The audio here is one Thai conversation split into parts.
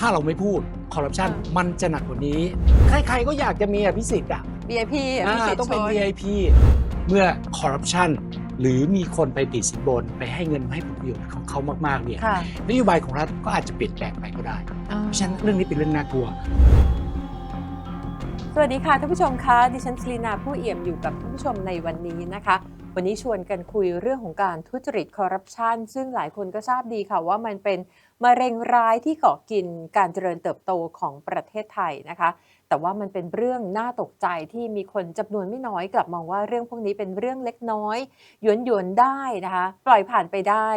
ถ้าเราไม่พูดคอร์รัปชันอ่ามัมันจะหนักกว่านี้ ใครๆก็อยากจะมีอภิสิทธิ์อะ VIP อะอ่าพี่สิทธิ์ต้องเป็นโชย VIP เมื่อคอร์รัปชันหรือมีคนไปติดสินบน ไปให้เงินให้ผลประโยชน์ของเขามากๆเนี่ยค่ะนโยบายของรัฐก็อาจจะเปลี่ยนแปลงไปก็ได้ เพราะฉะนั้นเรื่องนี้เป็นเรื่องน่ากลัว สวัสดีค่ะท่านผู้ชมคะดิฉันสลีนาผู้เอี่ยมอยู่กับท่านผู้ชมในวันนี้นะคะ วันนี้ชวนกันคุยเรื่องของการทุจริตคอร์รัปชันซึ่งหลายคนก็ทราบดีค่ะว่ามันเป็นมะเร็งร้ายที่เกาะกินการเจริญเติบโตของประเทศไทยนะคะ แต่ว่ามันเป็นเรื่องน่าตกใจที่มีคนจำนวนไม่น้อยกลับมองว่าเรื่องพวกนี้เป็นเรื่องเล็กน้อยหยวนหยวนๆได้นะคะ ปล่อยผ่านไปได้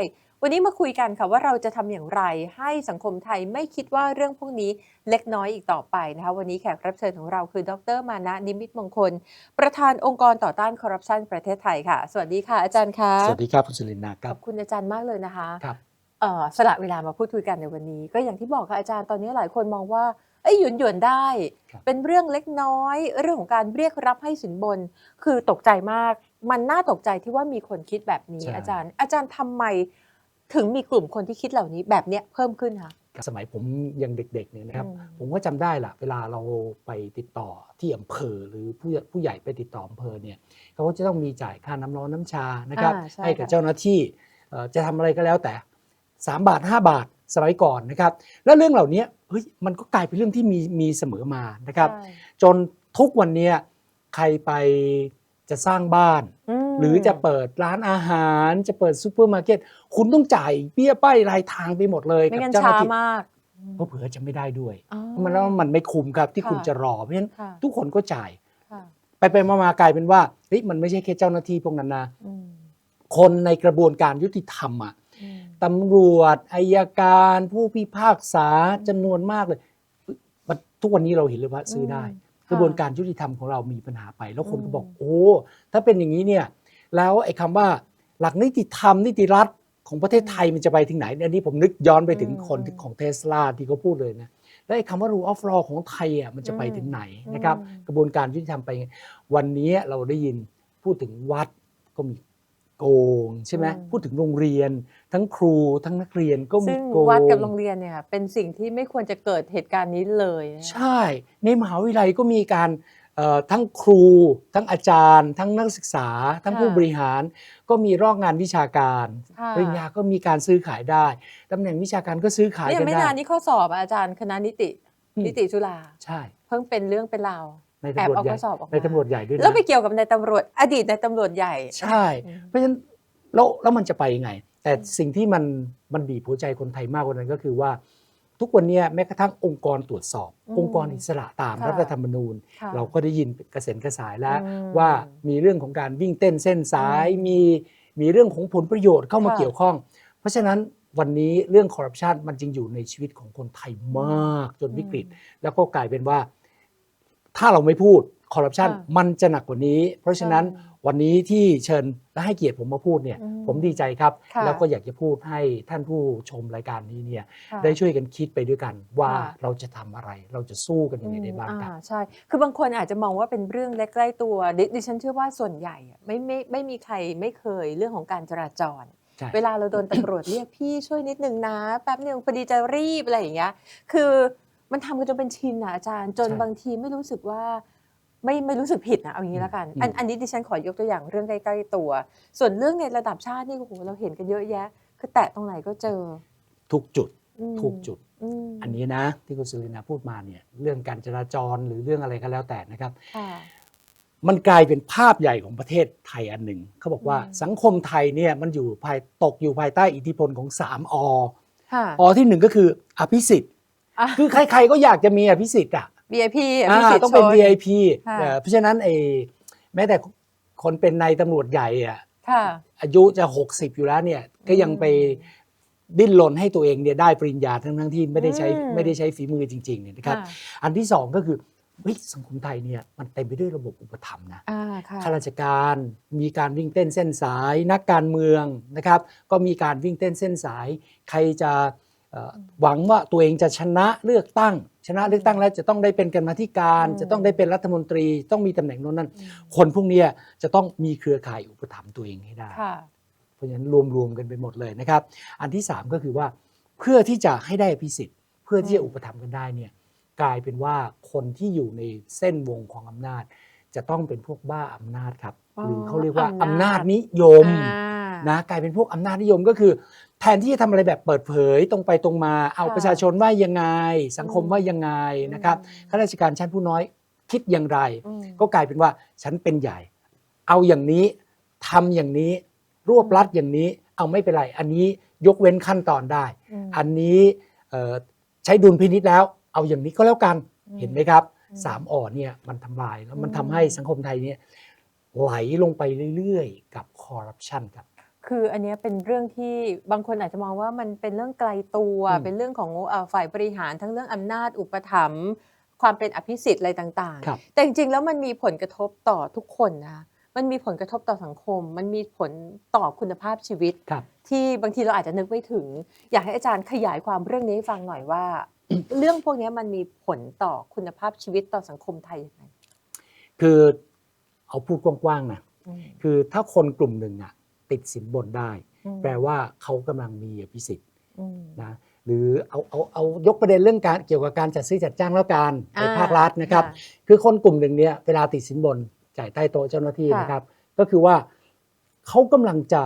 วันนี้มาคุยกันค่ะว่าเราจะทำอย่างไร ให้สังคมไทยไม่คิดว่าเรื่องพวกนี้เล็กน้อยอีกต่อไปนะคะ วันนี้แขกรับเชิญของเราคือ ดรมานะนิมิตมงคล ประธานองค์กรต่อต้านคอร์รัปชันประเทศไทยค่ะ สวัสดีค่ะอาจารย์คะสวัสดีครับคุณสุรินทร์นาคขรัอบบคุณอาจารย์มากเลยนะคะครับเอ่อสละเวลามาพูดคุยกันในวันนี้ ก็อย่างที่บอกค่ะอาจารย์ตอนนี้หลายคนมองว่าเอ้ยหยวนหยวนๆได้ครับเป็นเรื่องเล็กน้อย เรื่องของการเรียกรับให้สินบน คือตกใจมาก มันน่าตกใจที่ว่ามีคนคิดแบบนี้ใช่อาจารย์ อาจารย์ทำไม ถึงมีกลุ่มคนที่คิดเหล่านี้แบบเนี้ยเพิ่มขึ้นคะสมัยผมยังเด็กๆเนี่ยนะครับอืมผมก็จำได้ล่ะ เวลาเราไปติดต่อที่อำเภอหรือผู้ผู้ใหญ่ไปติดต่ออำเภอเนี่ยเขาก็จะต้องมีจ่ายค่าน้ำร้อนน้ำชานะครับอ่าใช่ให้กับค่ะเจ้าหน้าที่เอ่อจะทำอะไรก็แล้วแต่ 3 บาท 5 บาทสมัยก่อนนะครับ แล้วเรื่องเหล่านี้เฮ้ยมันก็กลายเป็นเรื่องที่มีมีเสมอมานะครับใช่จนทุกวันเนี้ยใครไปจะสร้างบ้านม หรือจะเปิดร้านอาหารจะเปิดซูเปอร์มาร์เก็ตคุณต้องจ่ายเบี้ยป้ายรายทางไปหมดเลยไม่กับงั้นเจ้าหช้าน้าที่มากเพราะเผื่อจะไม่ได้ด้วยอ๋อเพราะมันแล้วมันไม่คุ้มครับที่ค่ะคุณจะรอเพราะฉะนั้นค่ะทุกคนก็จ่ายค่ะไปไปมามากลายเป็นว่าเฮ้ยมันไม่ใช่แค่เจ้าหน้าที่พวกนั้นนะอืมคนในกระบวนการยุติธรรมอะอืมตำรวจอายการ ผู้พิพากษาจำนวนมากเลยมันทุกวันนี้เราเห็นเลยว่าซื้อได้มกระบวนการยุติธรรมของเรามีปัญหาไป แล้วคนก็บอกอืมโอ้ถ้าเป็นอย่างนี้เนี่ย แล้วไอ้คำว่าหลักนิติธรรมนิติรัฐของประเทศไทยมันจะไปถึงไหนอันนี้ผมนึกย้อนไปถึงคนที่ของเทสลาที่เขาพูดเลยนะแล้วไอ้คำว่า rule of law ของไทยอะมันจะไปถึงไหนนะครับอืมกระบวนการยุติธรรมไปไงวันนี้เราได้ยินพูดถึงวัดก็มีโกงใช่ไหมพูดถึงโรงเรียน ทั้งครูทั้งนักเรียนก็มีซึ่งโกงวัดกับโรงเรียนเนี่ยเป็นสิ่งที่ไม่ควรจะเกิดเหตุการณ์นี้เลยนะใช่ ในมหาวิทยาลัยก็มีการเอ่อ ทั้งครู ทั้งอาจารย์ ทั้งนักศึกษา ทั้งผู้บริหาร ก็มีรอกงานวิชาการค่ะปริญญาก็มีการซื้อขายได้ตำแหน่งวิชาการก็ซื้อขายเนี่ยกันไม่ได้นานนี้ข้อสอบอะอาจารย์คณะนิติอืมนิติจุฬาใช่ เพิ่งเป็นเรื่องเป็นราวในแอบตำรวจเอาใหญ่ข้อสอบออกมาในตำรวจใหญ่ด้วยนะแล้วไปเกี่ยวกับในตำรวจอดีตในตำรวจใหญ่ ใช่อืมเพราะฉะนั้นแล้วแล้วมันจะไปยังไง แต่สิ่งที่มันมันบีบหัวใจคนไทยมากกว่านั้นก็คือว่า ทุกวันเนี้ยแม้กระทั่งองค์กรตรวจสอบอืมองค์กรอิสระตามค่ะรัฐธรรมนูญค่ะเราก็ได้ยินกระเซ็นกระสายแล้วอืมว่ามีเรื่องของการวิ่งเต้นเส้นสายอืมมีมีเรื่องของผลประโยชน์เข้ามาค่ะเกี่ยวข้อง เพราะฉะนั้นวันนี้เรื่องคอร์รัปชันมันจึงอยู่ในชีวิตของคนไทยมากจนวิกฤต แล้วก็กลายเป็นว่า ถ้าเราไม่พูด คอร์รัปชันค่ะมันจะหนักกว่านี้ เพราะฉะนั้นใช่วันนี้ที่เชิญและให้เกียรติผมมาพูดเนี่ยอืมผมดีใจครับค่ะแล้วก็อยากจะพูดให้ท่านผู้ชมรายการนี้เนี่ยค่ะได้ช่วยกันคิดไปด้วยกันว่าค่ะเราจะทำอะไร เราจะสู้กันยังไงได้บ้างครับอ่ใช่ คือบางคนอาจจะมองว่าเป็นเรื่องเล็กใกล้ตัวดิดิฉันเชื่อว่าส่วนใหญ่อะไม่ไม่ไม่มีใครไม่เคยเรื่องของการจราจรใช่เวลาเราโดนตำรวจเรียกพี่ช่วยนิดนึงนะแป๊บนึงพอดีจะรีบอะไรอย่างเงี้ยคือมันทำกันจนเป็นชินนะอาจารย์จนใช่บางทีไม่รู้สึกว่า ไม่ไม่รู้สึกผิดนะเอาอย่างนี้แล้วกันอืมอันอันนี้ดิฉันขอยกตัวอย่างเรื่องใกล้ๆตัว ส่วนเรื่องในระดับชาตินี่โอ้โหเราเห็นกันเยอะแยะ คือแตะตรงไหนก็เจอ ทุกจุดอืมทุกจุดมอันนี้นะ ที่คุณสุรินาพูดมาเนี่ยเรื่องการจราจรหรือเรื่องอะไรก็แล้วแต่นะครับค่ะมันกลายเป็นภาพใหญ่ของประเทศไทยอันหนึ่งเขาบอกว่าอืมสังคมไทยเนี่ยมันอยู่ภายตกอยู่ภายใต้อิทธิพลของ3อค่ะอที่หนึ่งก็คืออภิสิทธิ์อะคือใครๆก็อยากจะมีอภิสิทธิ์อะ VIP ะอ่าพี่สิทธิ์ต้องเป็น ชน VIP ค่ะ เอ่อเพราะฉะนั้นไอ้แม้แต่คนเป็นนายตำรวจใหญ่อะค่ะ อายุจะ 60 อยู่แล้วเนี่ยก็ยังไปดิ้นรนให้ตัวเองเนี่ยได้ปริญญาทั้งทั้งๆที่ไม่ได้ใช้อืม ไม่ได้ใช้ฝีมือจริงๆเนี่ยนะครับค่ะอันที่สองก็คือเฮ้ยสังคมไทยเนี่ยมันเต็มไปด้วยระบบอุปถัมภ์นะ อ่าค่ะ ข้าราชการมีการวิ่งเต้นเส้นสาย นักการเมืองนะครับ ก็มีการวิ่งเต้นเส้นสาย ใครจะเอ่อหวังว่าตัวเองจะชนะเลือกตั้ง ชนะเลือกตั้งแล้วจะต้องได้เป็นกรรมาธิการอืมจะต้องได้เป็นรัฐมนตรีต้องมีตำแหน่งโน้นนั่นอืมคนพวกเนี้ยจะต้องมีเครือข่ายอุปถัมภ์ตัวเองให้ได้ค่ะเพราะฉะนั้นรวมๆกันไปหมดเลยนะครับ อันที่ 3 ก็คือว่าเพื่อที่จะให้ได้อภิสิทธิ์ เพื่อพื่อที่จะอืมอุปถัมภ์กันได้เนี่ยกลายเป็นว่าคนที่อยู่ในเส้นวงของอำนาจ จะต้องเป็นพวกบ้าอำนาจครับหรือเขาเรียกว่าอำนาจนิยมอ่า นะกลายเป็นพวกอำนาจนิยมก็คือ แทนที่จะทำอะไรแบบเปิดเผยตรงไปตรงมาเอาค่ะประชาชนว่ายังไง สังคมอืมว่ายังไงนะครับข้าราชการชั้นผู้น้อยคิดอย่างไร อืม ก็กลายเป็นว่าฉันเป็นใหญ่ เอาอย่างนี้ทำอย่างนี้รวบรัดอย่างนี้เอาไม่เป็นไร อันนี้ยกเว้นขั้นตอนได้มอันนี้เอ่อใช้ดุลพินิษแล้ว เอาอย่างนี้ก็แล้วกันอืมเห็นไหมครับอืมสามอ่อนเนี่ยมันทำลายแล้วมันอืม ทำให้สังคมไทยเนี่ยไหลลงไปเรื่อยๆ กับคอร์รัปชันครับ คืออันเนี้ยเป็นเรื่องที่บางคนอาจจะมองว่ามันเป็นเรื่องไกลตัว อืม เป็นเรื่องของเอ่อฝ่ายบริหารทั้งเรื่องอำนาจอุปถัมภ์ความเป็นอภิสิทธิ์อะไรต่างครับ ๆ แต่จริงๆแล้วมันมีผลกระทบต่อทุกคนนะคะมันมีผลกระทบต่อสังคม มันมีผลต่อคุณภาพชีวิต ครับ ที่บางทีเราอาจจะนึกไม่ถึง อยากให้อาจารย์ขยายความเรื่องนี้ให้ฟังหน่อยว่า เรื่องพวกเนี้ยมันมีผลต่อคุณภาพชีวิตต่อสังคมไทยยังไงคือเอาพูดกว้างๆนะ อืมคือถ้าคนกลุ่มหนึ่งอะ ติดสินบนได้อืมแปลว่าเขากำลังมีอภิสิทธิ์อืมนะหรือเอาเอาเอายกประเด็นเรื่องการเกี่ยวกับการจัดซื้อจัดจ้างแล้วกันในอ่าภาครัฐนะครับค่ะคือคนกลุ่มหนึ่งเนี่ยเวลาติดสินบนจ่ายใต้โต๊ะเจ้าหน้าที่ค่ะนะครับ ก็คือว่าเขากำลังจะ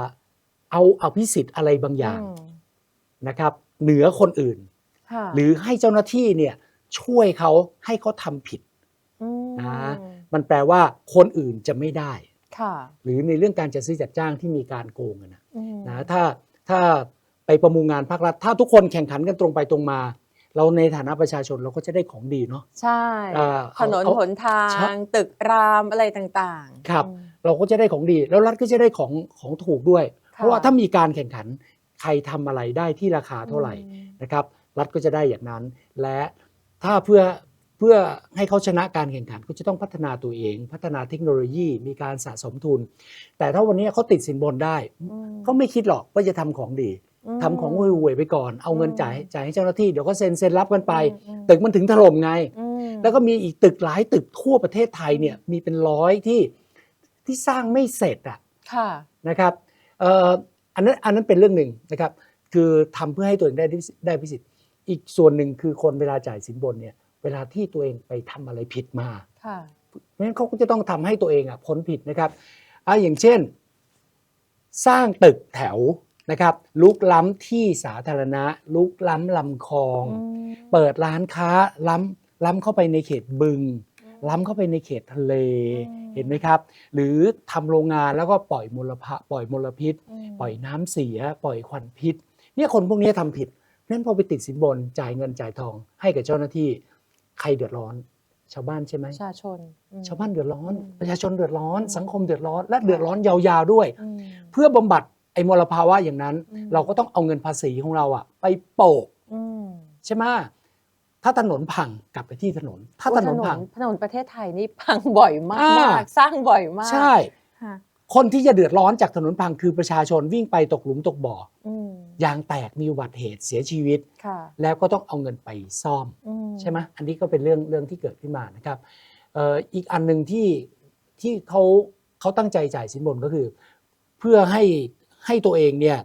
เอาอภิสิทธิ์อะไรบางอย่างมนะครับ เหนือคนอื่นค่ะหรือให้เจ้าหน้าที่เนี่ยช่วยเขาให้เขาทำผิดมนะมันแปลว่าคนอื่นจะไม่ได้ค่ะ หรือในเรื่องการจัดซื้อจัดจ้างที่มีการโกงอะนะอืมนะถ้าถ้าไปประมูลงานภาครัฐ ถ้าทุกคนแข่งขันกันตรงไปตรงมา เราในฐานะประชาชนเราก็จะได้ของดีเนาะใช่อ่าถนนเอาหนทาใช่งตึกรามอะไรต่างๆ ครับอืมเราก็จะได้ของดีแล้วรัฐก็จะได้ของของถูกด้วยค่ะเพราะว่าถ้ามีการแข่งขันใครทำอะไรได้ที่ราคาเท่าไหร่อืมนะครับ รัฐก็จะได้อย่างนั้น และถ้าเพื่อ เพื่อให้เขาชนะการแข่งขันก็จะต้องพัฒนาตัวเอง พัฒนาเทคโนโลยีมีการสะสมทุน แต่ถ้าวันนี้เขาติดสินบนได้อืมก็ไม่คิดหรอกว่าจะทำของดีมทำของห่วยๆไปก่อน เอาเงินอืมจ่ายจ่ายให้เจ้าหน้าที่เดี๋ยวก็เซ็นเซ็นรับกันไปอืมตึกมันถึงถล่มไงอืมแล้วก็มีอีกตึกหลายตึกทั่วประเทศไทยเนี่ยมีเป็นร้อยที่ที่สร้างไม่เสร็จอะค่ะนะครับเอ่ออันนั้นอันนั้นเป็นเรื่องหนึ่งนะครับ คือทำเพื่อให้ตัวเองได้ได้พิสิทธิ์อีกส่วนหนึ่งคือคนเวลาจ่ายสินบนเนี่ย เวลาที่ตัวเองไปทำอะไรผิดมาค่ะเพราะฉะนั้นเขาก็จะต้องทำให้ตัวเองอะพ้นผิดนะครับอะอย่างเช่น สร้างตึกแถวนะครับลุกล้ำที่สาธารณะ ลุกล้ำลำคลองอืมเปิดร้านค้าล้ำล้ำเข้าไปในเขตบึง ล้ำเข้าไปในเขตทะเลอืมเห็นไหมครับ หรือทำโรงงานแล้วก็ปล่อยมลภะปล่อยมลพิษมปล่อยน้ำเสีย ปล่อยควันพิษ เนี่ยคนพวกนี้ทำผิดเพราะฉะนั้นพอไปติดสินบนจ่ายเงินจ่ายทองให้กับเจ้าหน้าที่ ใครเดือดร้อน ชาวบ้านใช่ไหมประชาชนอืม ชาวบ้านเดือดร้อน อืม ประชาชนเดือดร้อนอืมสังคมเดือดร้อน และเดือดร้อนยาวๆด้วย อืม เพื่อบำบัดไอ้มลภาวะอย่างนั้น อืม เราก็ต้องเอาเงินภาษีของเราอะไปโปะอืมใช่ไหมถ้าถนนพังกลับไปที่ถนน ถ้าถนนพัง ถนนประเทศไทยนี่พังบ่อยมากอ่าสร้างบ่อยมากใช่ ค่ะ คนที่จะเดือดร้อนจากถนนพังคือประชาชนวิ่งไปตกหลุมตกบ่ออืมยางแตกมีอุบัติเหตุเสียชีวิตค่ะแล้วก็ต้องเอาเงินไปซ่อมอืใช่ไหมอันนี้ก็เป็นเรื่องเรื่องที่เกิดขึ้นมานะครับเอ่ออีกอันหนึ่งที่ที่เขาเขาตั้งใจจ่ายสินบนก็คือ เพื่อให้ให้ตัวเองเนี่ย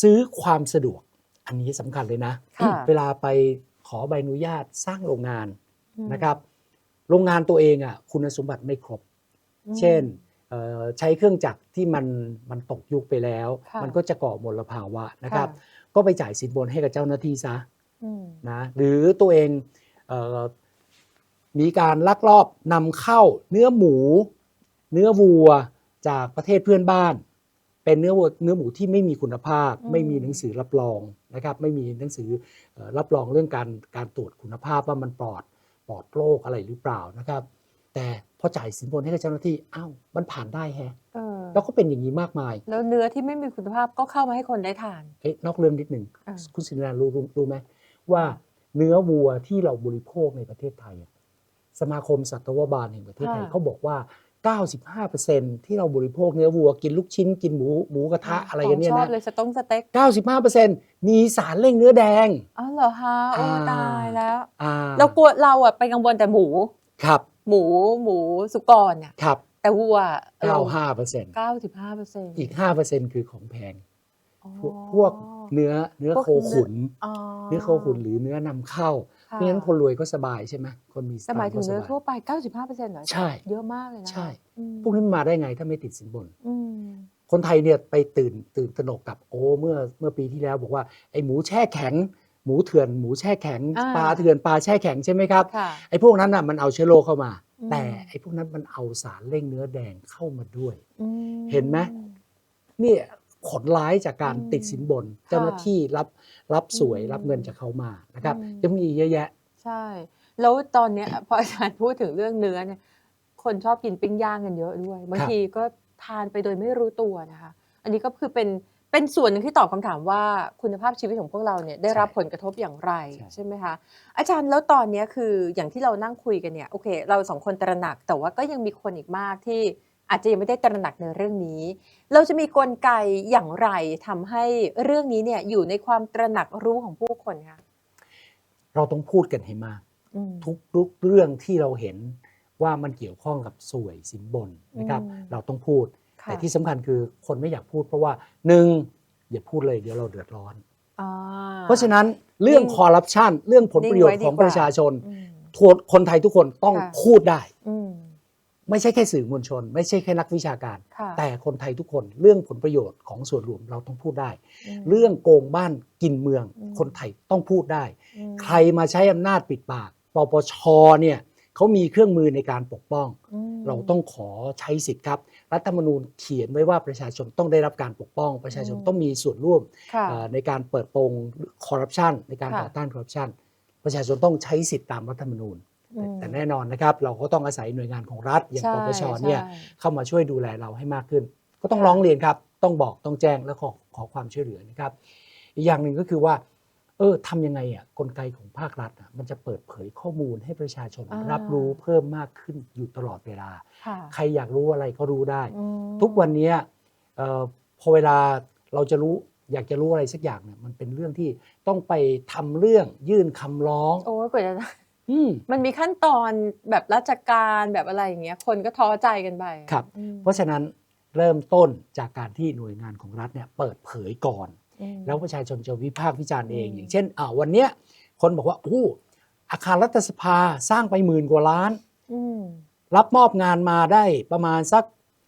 ซื้อความสะดวก อันนี้สำคัญเลยนะค่ะเวลาไปขอใบอนุญาตสร้างโรงงานอืมนะครับ โรงงานตัวเองอะคุณสมบัติไม่ครบอืม เช่นเอ่อใช้เครื่องจักรที่มันมันตกยุคไปแล้วค่ะมันก็จะก่อมลภาวะนะครับค่ะก็ไปจ่ายสินบนให้กับเจ้าหน้าที่ซะอืมนะหรือตัวเองเออมีการลักลอบนำเข้าเนื้อหมู เนื้อวัวจากประเทศเพื่อนบ้าน เป็นเนื้อวัวเนื้อหมูที่ไม่มีคุณภาพอืมไม่มีหนังสือรับรองนะครับ ไม่มีหนังสือเอ่อรับรองเรื่องการการตรวจคุณภาพว่ามันปลอดปลอดโรคอะไรหรือเปล่านะครับ แต่พอจ่ายสินบนให้กับเจ้าหน้าที่อ้าวมันผ่านได้แฮะเออแล้วก็เป็นอย่างนี้มากมาย แล้วเนื้อที่ไม่มีคุณภาพก็เข้ามาให้คนได้ทานเอ๊ะนอกเรื่องนิดหนึ่งอ่าคุณสินนารู้รู้รู้ไหมว่าเนื้อวัวที่เราบริโภคในประเทศไทยอะสมาคมสัตวบาลแห่งประเทศไทยเขาบอกว่า 95%ที่เราบริโภคเนื้อวัวกินลูกชิ้นกินหมูหมูกระทะอะไรกันเนี่ยขงชอนะบเลยสต้งสเต็ก95%มีสารเร่งเนื้อแดงอ๋อเหรอคะโอ้อ่าตายแล้วอ่าเรากลัวเราอะไปกังวลแต่หมูครับ หมูหมูสุกรเนี่ยครับแต่วัวเรา95%เก้าสิบห้าเปอร์เซ็นต์อีก5%คือของแพงอ๋อพวกพวกเนื้อเนื้อพวกโคขุนอ๋อเนื้อโคขุนหรือเนื้อนำเข้าค่ะเพราะฉะนั้นคนรวยก็สบายใช่ไหมคนมีแต่หมายถึงตัค์ก็เนื้อสบทั่วไป95%เหรอใช่เยอะมากเลยนะใช่อืมพวกนี้มันมาได้ไงถ้าไม่ติดสินบนอืมคนไทยเนี่ยไปตื่นตื่นตระหนกกับโอ้เมื่อเมื่อปีที่แล้วบอกว่าไอ้หมูแช่แข็ง หมูเถื่อนหมูแช่แข็งอ่า ปลาเถื่อนปลาแช่แข็งใช่ไหมครับค่ะ ไอ้พวกนั้นน่ะมันเอาเชื้อโรคเข้ามา อืม แต่ไอ้พวกนั้นมันเอาสารเร่งเนื้อแดงเข้ามาด้วย อืม เห็นไหม เนี่ยผลร้ายจากการอืมติดสินบน เจ้าหน้าที่รับรับสวยอืมรับเงินจากเขามานะครับอืม ยังมีอีกเยอะแยะ ใช่ แล้วตอนเนี้ย พออาจารย์พูดถึงเรื่องเนื้อเนี่ย คนชอบกินปิ้งย่างกันเยอะด้วย บางครับ ทีก็ทานไปโดยไม่รู้ตัวนะคะ อันนี้ก็คือเป็น เป็นส่วนหนึ่งที่ตอบคำถามว่าคุณภาพชีวิตของพวกเราเนี่ยได้รับผลกระทบอย่างไรใช่ไหมคะอาจารย์แล้วตอนเนี้ยคืออย่างที่เรานั่งคุยกันเนี่ยโอเค เราสองคนตระหนักแต่ว่าก็ยังมีคนอีกมากที่อาจจะยังไม่ได้ตระหนักในเรื่องนี้ เราจะมีกลไกอย่างไรทำให้เรื่องนี้เนี่ยอยู่ในความตระหนักรู้ของผู้คนคะเราต้องพูดกันให้มากอืมทุกทุกเรื่องที่เราเห็นว่ามันเกี่ยวข้องกับสวยสินบนนะครับอืมเราต้องพูดค่ะ แต่ที่สำคัญคือคนไม่อยากพูดเพราะว่าหนึ่งอย่าพูดเลยเดี๋ยวเราเดือดร้อนอ่าเพราะฉะนั้นเรื่องนิ่งคอร์รัปชันเรื่องผลประโยชนิ่งไว้น์ดีของกว่าประชาชนอืมทั่วคนไทยทุกคนต้องค่ะพูดได้อืมไม่ใช่แค่สื่อมวลชน ไม่ใช่แค่นักวิชาการค่ะแต่คนไทยทุกคนเรื่องผลประโยชน์ของส่วนรวมเราต้องพูดได้มเรื่องโกงบ้านกินเมืองอืมคนไทยต้องพูดได้อืมใครมาใช้อำนาจปิดปากปปชเนี่ยเขามีเครื่องมือในการปกป้องอืมเราต้องขอใช้สิทธิ์ครับ รัฐธรรมนูญเขียนไว้ว่าประชาชนต้องได้รับการปกป้อง ประชาชนอืมต้องมีส่วนร่วมค่ะเอ่อในการเปิดโปงคอร์รัปชันในการค่ะต่อต้านคอร์รัปชันประชาชนต้องใช้สิทธิ์ตามรัฐธรรมนูญแต่อืมแต่แน่นอนนะครับ เราก็ต้องอาศัยหน่วยงานของรัฐ อย่างใช่ปปชเนี่ยใช่เข้ามาช่วยดูแลเราให้มากขึ้น ก็ต้องค่ะร้องเรียนครับ ต้องบอกต้องแจ้งและขอขอความช่วยเหลือนะครับ อีกอย่างหนึ่งก็คือว่า เออทำยังไงอะกลไกของภาครัฐอะมันจะเปิดเผยข้อมูลให้ประชาชนอ่ารับรู้เพิ่มมากขึ้นอยู่ตลอดเวลา ค่ะใครอยากรู้อะไรก็รู้ได้ อืมทุกวันเนี้ยเอ่อพอเวลาเราจะรู้อยากจะรู้อะไรสักอย่างเนี่ยมันเป็นเรื่องที่ต้องไปทำเรื่องยื่นคำร้องโอ้ยกว่าจะอืม มันมีขั้นตอนแบบราชการแบบอะไรอย่างเงี้ย คนก็ท้อใจกันไปครับ อืมเพราะฉะนั้นเริ่มต้นจากการที่หน่วยงานของรัฐเนี่ยเปิดเผยก่อนอืม แล้วประชาชนจะวิพากษ์วิจารณ์เองอืมอย่างเช่นอ่าวันเนี้ยคนบอกว่าโอ้อาคารรัฐสภาสร้างไปหมื่นกว่าล้านอืมรับมอบงานมาได้ประมาณสัก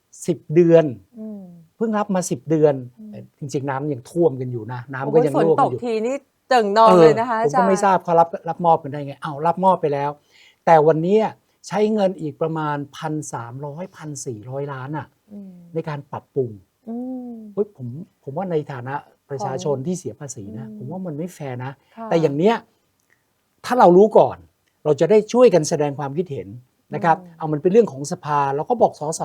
10เดือนอืมเพิ่งรับมา10เดือนอืมแต่จริง ๆ น้ำยังท่วมกันอยู่นะ น้ำโอ้ก็ยยังฝนรั่วตกันกอยู่ทีนี่เจิ่งนองเลยนะคะผมอาจารก็ย์ไม่ทราบเขารับรับมอบกันได้ไงเอารับมอบไปแล้ว แต่วันนี้ใช้เงินอีกประมาณ1,300 1,400ล้านอะอืมในการปรับปรุงอืมเฮ้ยผมผมว่าในฐานะ ประชาชนที่เสียภาษีนะอืมผมว่ามันไม่แฟร์นะค่ะแต่อย่างเนี้ยถ้าเรารู้ก่อน เราจะได้ช่วยกันแสดงความคิดเห็นนะครับอืมเอามันเป็นเรื่องของสภาเราก็บอกสส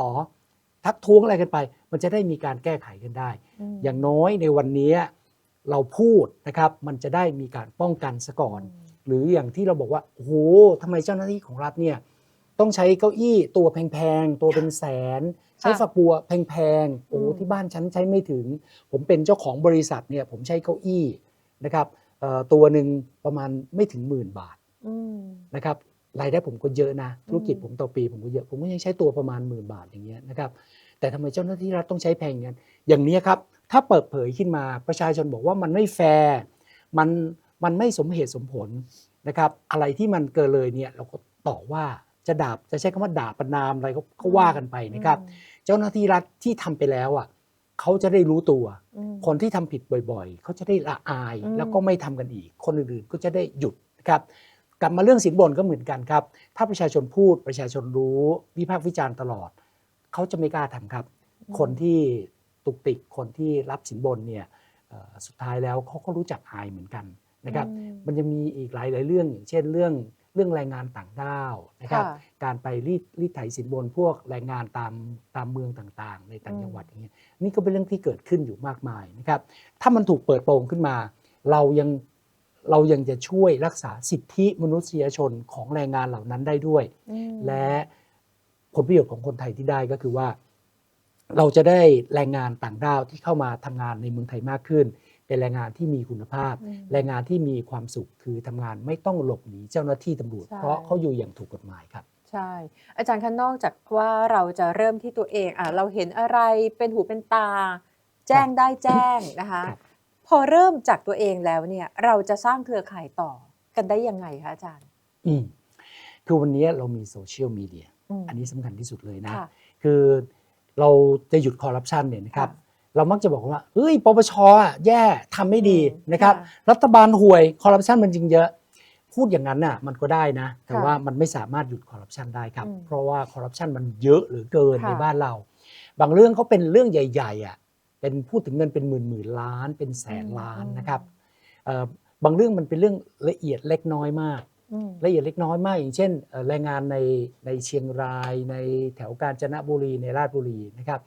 ทักท้วงอะไรกันไป มันจะได้มีการแก้ไขกันได้มอย่างน้อยในวันนี้เราพูดนะครับ มันจะได้มีการป้องกันซะก่อน หรืออย่างที่เราบอกว่าโอ้โหทำไมเจ้าหน้าที่ของรัฐเนี่ยต้องใช้เก้าอี้ตัวแพงๆ ตัวเป็นแสน ใช้ฝักบัวแพงๆโอ้โหอืมที่บ้านฉันใช้ไม่ถึง ผมเป็นเจ้าของบริษัทเนี่ยผมใช้เก้าอี้นะครับเอ่อตัวหนึ่งประมาณไม่ถึงหมื่นบาทอืมนะครับรายได้ผมก็เยอะนะธุรกิจอืมผมต่อปีผมก็เยอะผมก็ยังใช้ตัวประมาณหมื่นบาทอย่างเงี้ยนะครับแต่ทำไมเจ้าหน้าที่รัฐต้องใช้แพงอย่างนั้นอย่างนี้ครับถ้าเปิดเผยขึ้นมาประชาชนบอกว่ามันไม่แฟร์มันมันไม่สมเหตุสมผลนะครับอะไรที่มันเกินเลยเนี่ยเราก็ต่อว่า จะด่าจะใช้คำว่าด่าประนามอะไรก็ก็ว่ากันไปนะครับ เจ้าหน้าที่รัฐที่ทำไปแล้วอะเขาจะได้รู้ตัวอืมคนที่ทำผิดบ่อยๆ เขาจะได้ละอายอืมแล้วก็ไม่ทำกันอีก คนอื่นๆก็จะได้หยุดนะครับกลับมาเรื่องสินบนก็เหมือนกันครับ ถ้าประชาชนพูดประชาชนรู้วิพากษ์วิจารณ์ตลอด เขาจะไม่กล้าทำครับ คนที่ตุกติกคนที่รับสินบนเนี่ยเอ่อสุดท้ายแล้วเขาก็รู้จักอายเหมือนกันนะครับอืมมันจะมีอีกหลายหลายๆเรื่องอย่างเช่นเรื่อง เรื่องแรงงานต่างด้าวนะครับ ค่ะ การไปรีดรีดไถสินบนพวกแรงงานตามตามเมืองต่างๆ ในต่างอืมจังหวัดอย่างเงี้ยนี่ก็เป็นเรื่องที่เกิดขึ้นอยู่มากมายนะครับ ถ้ามันถูกเปิดโปงขึ้นมา เรายังเรายังจะช่วยรักษาสิทธิมนุษยชนของแรงงานเหล่านั้นได้ด้วย อืม และผลประโยชน์ของคนไทยที่ได้ก็คือว่า เราจะได้แรงงานต่างด้าวที่เข้ามาทำงานในเมืองไทยมากขึ้น เป็นแรงงานที่มีคุณภาพอืมแรงงานที่มีความสุขคือทำงานไม่ต้องหลบหนีเจ้าหน้าที่ตำรวจใช่เพราะเขาอยู่อย่างถูกกฎหมายครับใช่ อาจารย์คะนอกจากว่าเราจะเริ่มที่ตัวเองอะเราเห็นอะไรเป็นหูเป็นตา แจ้งได้แจ้งนะคะครับพอเริ่มจากตัวเองแล้วเนี่ยเราจะสร้างเครือข่ายต่อกันได้ยังไงคะอาจารย์ อืมคือวันนี้เรามีโซเชียลมีเดียอืมอันนี้สำคัญที่สุดเลยนะค่ะคือเราจะหยุดคอร์รัปชันเนี่ยนะครับค่ะ เรามักจะบอกว่าเฮ้ยปปชอะแย่ทำไม่ดีอืมนะครับค่ะรัฐบาลห่วยคอร์รัปชันมันจริงเยอะ พูดอย่างนั้นน่ะมันก็ได้นะ แต่ค่ะว่ามันไม่สามารถหยุดคอร์รัปชันได้ครับอืมเพราะว่าคอร์รัปชันมันเยอะเหลือเกินค่ะในบ้านเรา บางเรื่องเขาเป็นเรื่องใหญ่ๆอะเป็นพูดถึงเงินเป็นหมื่นหมื่นๆล้าน เป็นแสนล้านนะครับเอ่อบางเรื่องมันเป็นเรื่องละเอียดเล็กน้อยมากอืมละเอียดเล็กน้อยมาก อย่างเช่นเอ่อแรงงานในในเชียงราย ในแถวกาญจนบุรีในราชบุรีนะครับ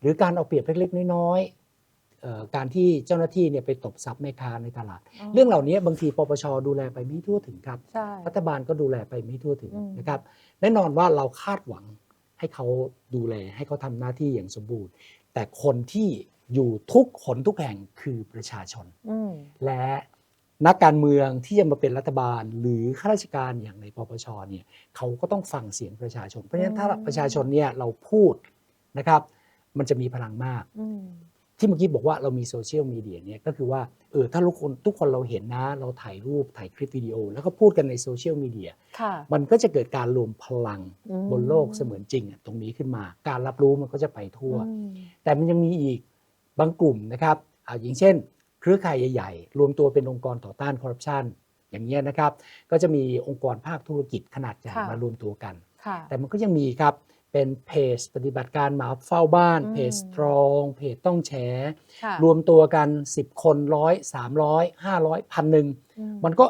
หรือการเอาเปรียบเล็กๆน้อยๆเอ่อการที่เจ้าหน้าที่เนี่ยไปตบทรัพย์แม่ค้าในตลาดอ๋อเรื่องเหล่านี้บางทีปปชดูแลไปไม่ทั่วถึงครับใช่รัฐบาลก็ดูแลไปไม่ทั่วถึงอืมนะครับแน่นอนว่าเราคาดหวังให้เขาดูแลให้เขาทำหน้าที่อย่างสมบูรณ์ แต่คนที่อยู่ทุกขนทุกแห่งคือประชาชนอืมและนักการเมืองที่จะมาเป็นรัฐบาล หรือข้าราชการอย่างในปปชเนี่ยเขาก็ต้องฟังเสียงประชาชน เพราะฉะนั้นถ้าอืมประชาชนเนี่ยเราพูดนะครับ มันจะมีพลังมากอืมที่เมื่อกี้บอกว่าเรามีโซเชียลมีเดียเนี่ยก็คือว่าเออถ้าทุกคนทุกคนเราเห็นนะเราถ่ายรูปถ่ายคลิปวิดีโอ แล้วก็พูดกันในโซเชียลมีเดียค่ะมันก็จะเกิดการรวมพลังอืมบนโลกเสมือนจริงอะตรงนี้ขึ้นมา การรับรู้มันก็จะไปทั่วอืมแต่มันยังมีอีกบางกลุ่มนะครับอ่าอย่างเช่น เครือข่ายใหญ่ๆ รวมตัวเป็นองค์กรต่อต้านคอร์รัปชันอย่างเงี้ยนะครับ ก็จะมีองค์กรภาคธุรกิจขนาดใหญ่ค่ะมารวมตัวกันค่ะแต่มันก็ยังมีครับ เป็นเพจปฏิบัติการหมาเฝ้าบ้านอืมเพจสตรองเพจต้องแฉค่ะรวมตัวกัน 10 คนร้อยสามร้อยห้าร้อยพันหนึ่งอืมันก็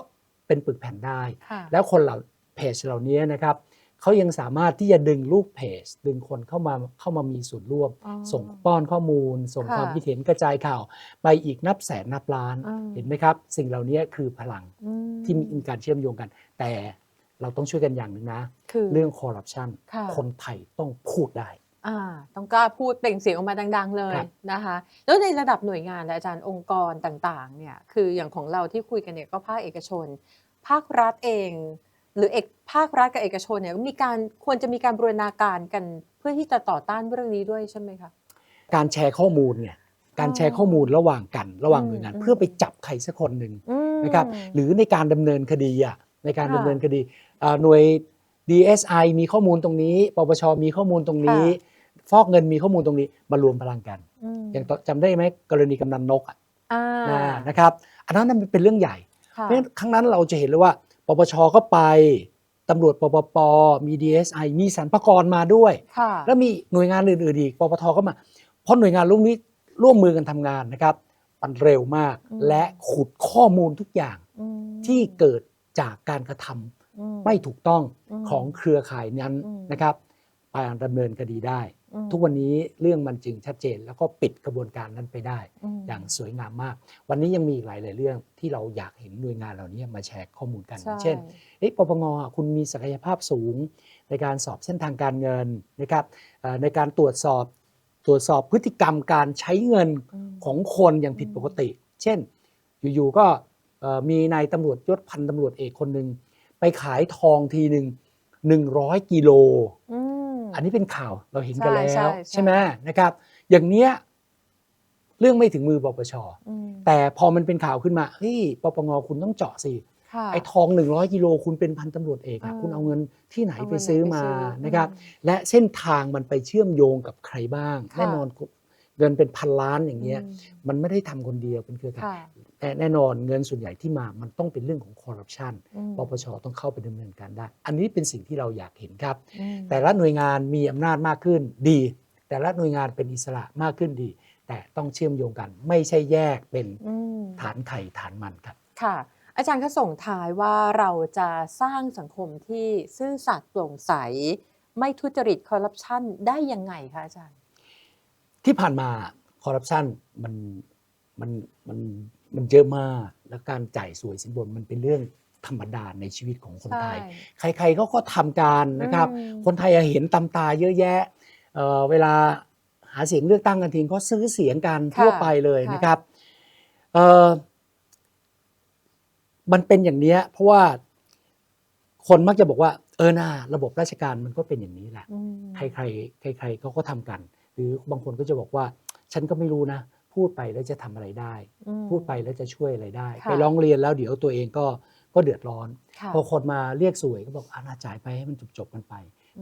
เป็นปึกแผ่นได้ค่ะแล้วคนเหล่าเพจเหล่านี้นะครับเขายังสามารถที่จะดึงลูกเพจ ดึงคนเข้ามาเข้ามามีส่วนร่วมอ๋อส่งป้อนข้อมูล ส่งค่ะความคิดเห็นกระจายข่าว ไปอีกนับแสนนับล้านอ่าเห็นไหมครับ สิ่งเหล่านี้คือพลังอืมที่มีการเชื่อมโยงกัน แต่ เราต้องช่วยกันอย่างหนึ่งนะ คือเรื่องคอร์รัปชันค่ะ คนไทยต้องพูดได้ อ่าต้องกล้าพูดเปล่งเสียงออกมาดัง ๆ เลยครับ นะคะ แล้วในระดับหน่วยงานและอาจารย์องค์กรต่างๆเนี่ยคืออย่างของเราที่คุยกันเนี่ยก็ภาคเอกชน ภาครัฐเอง หรือเอกภาครัฐกับเอกชนเนี่ยมีการควรจะมีการบูรณาการกันเพื่อที่จะต่อต้านเรื่องนี้ด้วยใช่ไหมคะ การแชร์ข้อมูลเนี่ยการแชร์ข้อมูลระหว่างกัน ระหว่างอืมหน่วยงาน อืม เพื่อไปจับใครสักคนหนึ่งอืมนะครับหรือในการดำเนินคดีอะ ในการค่ะดำเนินคดีอ่าหน่วย DSI มีข้อมูลตรงนี้ ปปชมีข้อมูลตรงนี้ ฟอกเงินมีข้อมูลตรงนี้มารวมพลังกันมอย่างตจำได้ไหมกรณีกำนันนกอะอ่านะนะครับ อันนั้นมันเป็นเรื่องใหญ่ค่ะเพราะฉะนั้นครั้งนั้นเราจะเห็นเลยว่า ปปชก็ไปตำรวจปปปมี DSI มีสรรพากรมาด้วยค่ะแล้วมีหน่วยงานอื่นๆอีกปปทก็มา เพราะหน่วยงานร่วมนี้ร่วมมือกันทำงานนะครับมันเร็วมากอืมและขุดข้อมูลทุกอย่างอืมที่เกิด จากการกระทำอืมไม่ถูกต้องอืมของเครือข่ายนั้นอืมนะครับไปดำเนินคดีได้อืมทุกวันนี้เรื่องมันจึงชัดเจน แล้วก็ปิดกระบวนการนั้นไปได้มอย่างสวยงามมาก วันนี้ยังมีอีกหลาย ๆ เรื่องที่เราอยากเห็นหน่วยงานเหล่านี้มาแชร์ข้อมูลกันใช่เช่นเอ๊ะปปงอะคุณมีศักยภาพสูง ในการสอบเส้นทางการเงินนะครับเอ่อในการตรวจสอบตรวจสอบพฤติกรรมการใช้เงินมของคนอย่างผิดปกติ เช่น อยู่ ๆ ก็เอ่อ มีนายตำรวจยศพันตำรวจเอกคนหนึ่งไปขายทองทีหนึ่งหนึ่งร้อยกิโลอืมอันนี้เป็นข่าวเราเห็นกันใช่แล้ใช่วใช่ใช่ไหมนะครับ อย่างเนี้ยเรื่องไม่ถึงมือปปชอืมแต่พอมันเป็นข่าวขึ้นมาเฮ้ยปปงคุณต้องเจาะสิค่ะไอ้ทอง 100กิโลคุณเป็นพันตำรวจเอกอะอ่าคุณเอาเงินที่ไหนเอาไปเงินซื้อไหนไปมาซื้อนะครับอืมและเส้นทางมันไปเชื่อมโยงกับใครบ้างค่ะแน่นอน เงินเป็นพันล้านอย่างเงี้ยอืมมันไม่ได้ทำคนเดียวเป็นเครือข่ายค่ะแต่แน่นอนเงินส่วนใหญ่ที่มามันต้องเป็นเรื่องของคอร์รัปชันอืมปปชต้องเข้าไปดำเนินการได้ อันนี้เป็นสิ่งที่เราอยากเห็นครับอืมแต่ละหน่วยงานมีอำนาจมากขึ้นดี แต่ละหน่วยงานเป็นอิสระมากขึ้นดี แต่ต้องเชื่อมโยงกัน ไม่ใช่แยกเป็นอืมฐานไข่ฐานมันครับค่ะอาจารย์ก็ส่งท้ายว่าเราจะสร้างสังคมที่ซื่อสัตย์โปร่งใส ไม่ทุจริตคอร์รัปชันได้ยังไงคะอาจารย์ ที่ผ่านมาคอร์รัปชันมันมันมันมันเยอะมาก แล้วการจ่ายสวยสินบนมันเป็นเรื่องธรรมดาในชีวิตของคนไทย ใครๆเขาก็ทำการนะครับอืมคนไทยอะเห็นตำตาเยอะแยะเอ่อเวลาหาเสียงเลือกตั้งกันทีก็ซื้อเสียงกันค่ะทั่วไปเลยค่ะนะครับเอ่อมันเป็นอย่างเนี้ยเพราะว่าคนมักจะบอกว่าเออน่าระบบราชการมันก็เป็นอย่างนี้แหละอืมใครๆใครๆเขาก็ทำกัน หรือบางคนก็จะบอกว่า ฉันก็ไม่รู้นะ พูดไปแล้วจะทำอะไรได้อืมพูดไปแล้วจะช่วยอะไรได้ค่ะไปร้องเรียนแล้วเดี๋ยวตัวเองก็ก็เดือดร้อนค่ะพอคนมาเรียกสวยก็บอกอานาจ่ายไปให้มันจบๆกันไป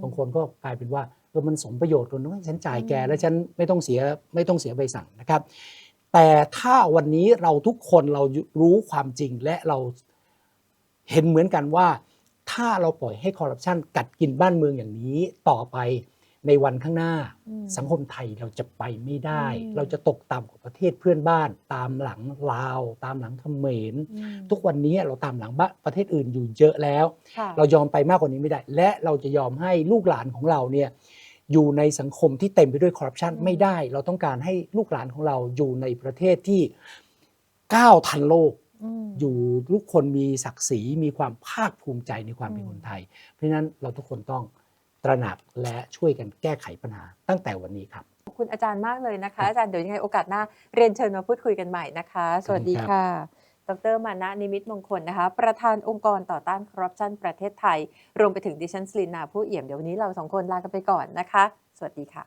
บางคนก็กลายเป็นว่าเออมันสมประโยชน์กันว่าฉันจ่ายแกอืมแล้วฉันไม่ต้องเสียไม่ต้องเสียใบสั่งนะครับ แต่ถ้าวันนี้เราทุกคนเรารู้ความจริงและเราเห็นเหมือนกันว่า ถ้าเราปล่อยให้คอร์รัปชันกัดกินบ้านเมืองอย่างนี้ต่อไป ในวันข้างหน้าอืมสังคมไทยเราจะไปไม่ได้อืมเราจะตกต่ำกว่าประเทศเพื่อนบ้าน ตามหลังลาว ตามหลังเขมรอืมทุกวันนี้เราตามหลังบ้านประเทศอื่นอยู่เยอะแล้วค่ะเรายอมไปมากกว่านี้ไม่ได้ และเราจะยอมให้ลูกหลานของเราเนี่ยอยู่ในสังคมที่เต็มไปด้วยคอร์รัปชันอืมไม่ได้ เราต้องการให้ลูกหลานของเราอยู่ในประเทศที่ก้าวทันโลกอืมอยู่ทุกคนมีศักดิ์ศรีมีความภาคภูมิใจในความเป็นอืมคนไทย เพราะฉะนั้นเราทุกคนต้อง ตระหนักและช่วยกันแก้ไขปัญหาตั้งแต่วันนี้ครับ ขอบคุณอาจารย์มากเลยนะคะ อาจารย์เดี๋ยวยังไงโอกาสหน้าเรียนเชิญมาพูดคุยกันใหม่นะคะ สวัสดีค่ะ ดรมานะนิมิตมงคลนะคะ ประธานองค์กรต่อต้านคอร์รัปชันประเทศไทย รวมไปถึงดิฉันสลินนาผู้เอี่ยมเดี๋ยววันนี้เราสองคนลากันไปก่อนนะคะ สวัสดีค่ะ